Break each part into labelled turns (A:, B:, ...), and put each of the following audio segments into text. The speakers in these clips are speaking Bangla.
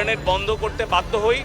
A: ইন্টারনেট বন্ধ করতে বাধ্য হই।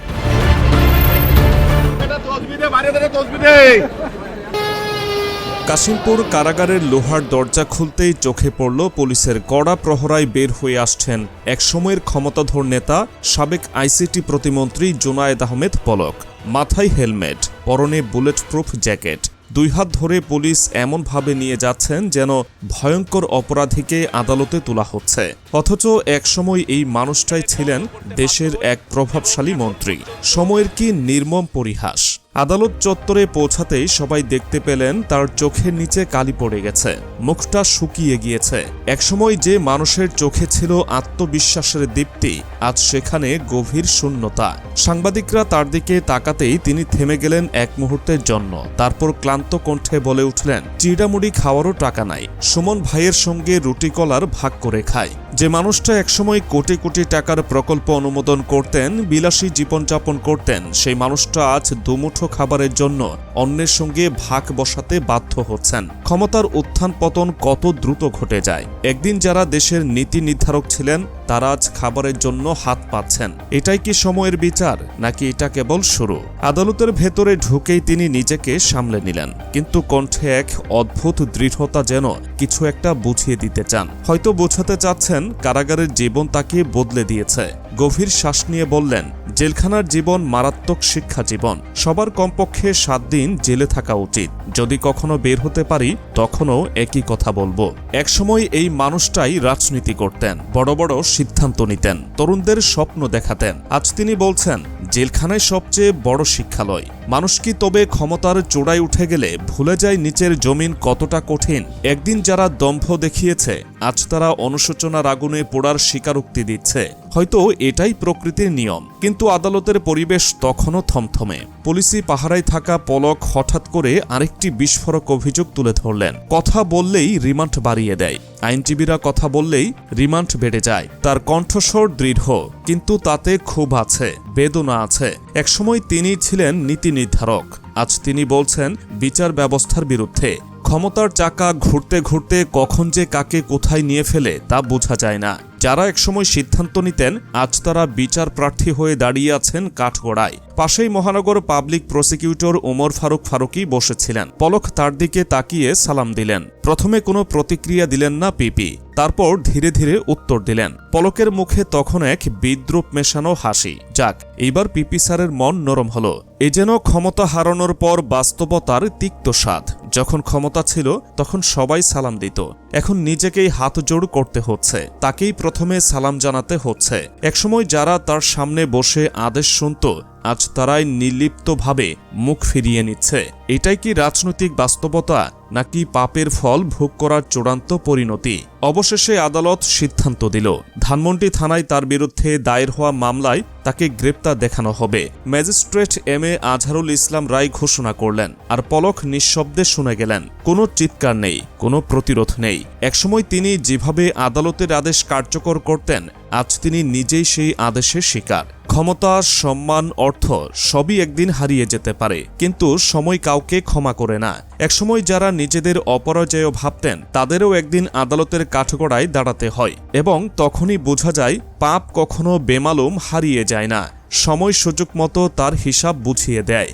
B: কাশিমপুর কারাগারের লোহার দরজা খুলতেই চোখে পড়ল পুলিশের কড়া প্রহরায় বের হয়ে আসছেন একসময়ের ক্ষমতাধর নেতা সাবেক আইসিটি প্রতিমন্ত্রী জোনায়েদ আহমেদ পলক। মাথায় হেলমেট পরনে বুলেট প্রুফ জ্যাকেট। দুই হাত ধরে পুলিশ এমনভাবে নিয়ে যাচ্ছেন যেন ভয়ঙ্কর অপরাধীকে আদালতে তোলা হচ্ছে। অথচ একসময় এই মানুষটাই ছিলেন দেশের এক প্রভাবশালী মন্ত্রী। সময়ের কি নির্মম পরিহাস। আদালত চত্বরে পৌঁছাতেই সবাই দেখতে পেলেন তার চোখের নিচে কালি পড়ে গেছে। মুখটা শুকিয়ে গিয়েছে। একসময় যে মানুষের চোখে ছিল আত্মবিশ্বাসের দীপ্তি, আজ সেখানে গভীর শূন্যতা। সাংবাদিকরা তার দিকে তাকাতেই তিনি থেমে গেলেন এক মুহূর্তের জন্য। তারপর ক্লান্ত কণ্ঠে বলে উঠলেন, চিড়ামুড়ি খাওয়ারও টাকা নাই। সুমন ভাইয়ের সঙ্গে রুটি কলার ভাগ করে খায়। যে মানুষটা একসময় কোটি কোটি টাকার প্রকল্প অনুমোদন করতেন, বিলাসী জীবনযাপন করতেন, সেই মানুষটা আজ দুমুঠো খাবারের জন্য অন্যের সঙ্গে ভাগ বসাতে বাধ্য হচ্ছেন। ক্ষমতার উত্থান পতন কত দ্রুত ঘটে যায়। একদিন যারা দেশের নীতি নির্ধারক ছিলেন, তারা আজ খাবারের জন্য হাত পাচ্ছেন এটাই কি সময়ের বিচার, নাকি এটা কেবল শুরু? আদালতের ভেতরে ঢুকেই তিনি নিজেকে সামলে নিলেন। কিন্তু কণ্ঠে এক অদ্ভুত দৃঢ়তা যেন কিছু একটা বুঝিয়ে দিতে চান। হয়তো বোঝাতে চাচ্ছেন কারাগারের জীবন তাকে বদলে দিয়েছে। গভীর শ্বাস নিয়ে বললেন, জেলখানার জীবন মারাত্মক শিক্ষা জীবন। সবার কমপক্ষে সাত দিন জেলে থাকা উচিত। যদি কখনো বের হতে পারি, তখনও একই কথা বলব। একসময় এই মানুষটাই রাজনীতি করতেন, বড় বড় সিদ্ধান্ত নিতেন, তরুণদের স্বপ্ন দেখাতেন। আজ তিনি বলছেন জেলখানায় সবচেয়ে বড় শিক্ষালয়। মানুষ কি তবে ক্ষমতার চূড়ায় উঠে গেলে ভুলে যায় নিচের জমিন কতটা কঠিন? একদিন যারা দম্ভ দেখিয়েছে আজ তারা অনুশোচনার আগুনে পোড়ার স্বীকারোক্তি দিচ্ছে। হয়তো এটাই প্রকৃতির নিয়ম, কিন্তু আদালতের পরিবেশ তখনও থমথমে। পুলিশি পাহারায় থাকা পলক হঠাৎ করে আরেকটি বিস্ফোরক অভিযোগ তুলে ধরলেন। কথা বললেই রিমান্ড বাড়িয়ে দেয়। আইনজীবীরা কথা বললেই রিমান্ড বেড়ে যায়। তার কণ্ঠস্বর দৃঢ়, কিন্তু তাতে ক্ষোভ আছে, বেদনা আছে। একসময় তিনি ছিলেন নীতি নির্ধারক। আজ তিনি বলছেন, বিচার ব্যবস্থার বিরুদ্ধে। ক্ষমতার চাকা ঘুরতে ঘুরতে কখন যে কাকে কোথায় নিয়ে ফেলে তা বোঝা যায় না। যারা একসময় সিদ্ধান্ত নিতেন, আজ তারা বিচার প্রার্থী হয়ে দাঁড়িয়ে আছেন কাঠগড়ায়। পাশেই মহানগর পাবলিক প্রসিকিউটর ওমর ফারুক ফারুকি বসেছিলেন। পলক তার দিকে তাকিয়ে সালাম দিলেন। প্রথমে কোনো প্রতিক্রিয়া দিলেন না পিপি। তারপর ধীরে ধীরে উত্তর দিলেন। পলকের মুখে তখন এক বিদ্রুপ মেশানো হাসি। যাক, এইবার পিপি স্যারের মন নরম হলো। এ যেন ক্ষমতা হারানোর পর বাস্তবতার তিক্ত স্বাদ। যখন ক্ষমতা ছিল, তখন সবাই সালাম দিত। এখন নিজেকেই হাত জোড় করতে হচ্ছে। তাকেই প্রথমে সালাম জানাতে হচ্ছে। একসময় যারা তার সামনে বসে আদেশ শুনত আজ তারাই নির্লিপ্তভাবে মুখ ফিরিয়ে নিচ্ছে। এটাই কি রাজনৈতিক বাস্তবতা, নাকি পাপের ফল ভোগ করার চূড়ান্ত পরিণতি? অবশেষে আদালত সিদ্ধান্ত দিল। ধানমন্ডি থানায় তার বিরুদ্ধে দায়ের হওয়া মামলায় তাকে গ্রেপ্তার দেখানো হবে। Magistrate M A Azharul Islam রায় ঘোষণা করলেন, আর পলক নিঃশব্দে শুনে গেলেন। কোনো চিৎকার নেই, কোনো প্রতিরোধ নেই। একসময় তিনি যেভাবে আদালতের আদেশ কার্যকর করতেন, আজ তিনি নিজেই সেই আদেশের শিকার। ক্ষমতা, সম্মান, অর্থ সবই একদিন হারিয়ে যেতে পারে। কিন্তু সময় কাউকে ক্ষমা করে না। একসময় যারা নিজেদের অপরাজয় ভাবতেন, তাদেরও একদিন আদালতের কাঠগড়ায় দাঁড়াতে হয় এবং তখনই বোঝা যায়, পাপ কখনো বেমালুম হারিয়ে যায় না। সময় সুযোগ মতো তার হিসাব বুঝিয়ে দেয়।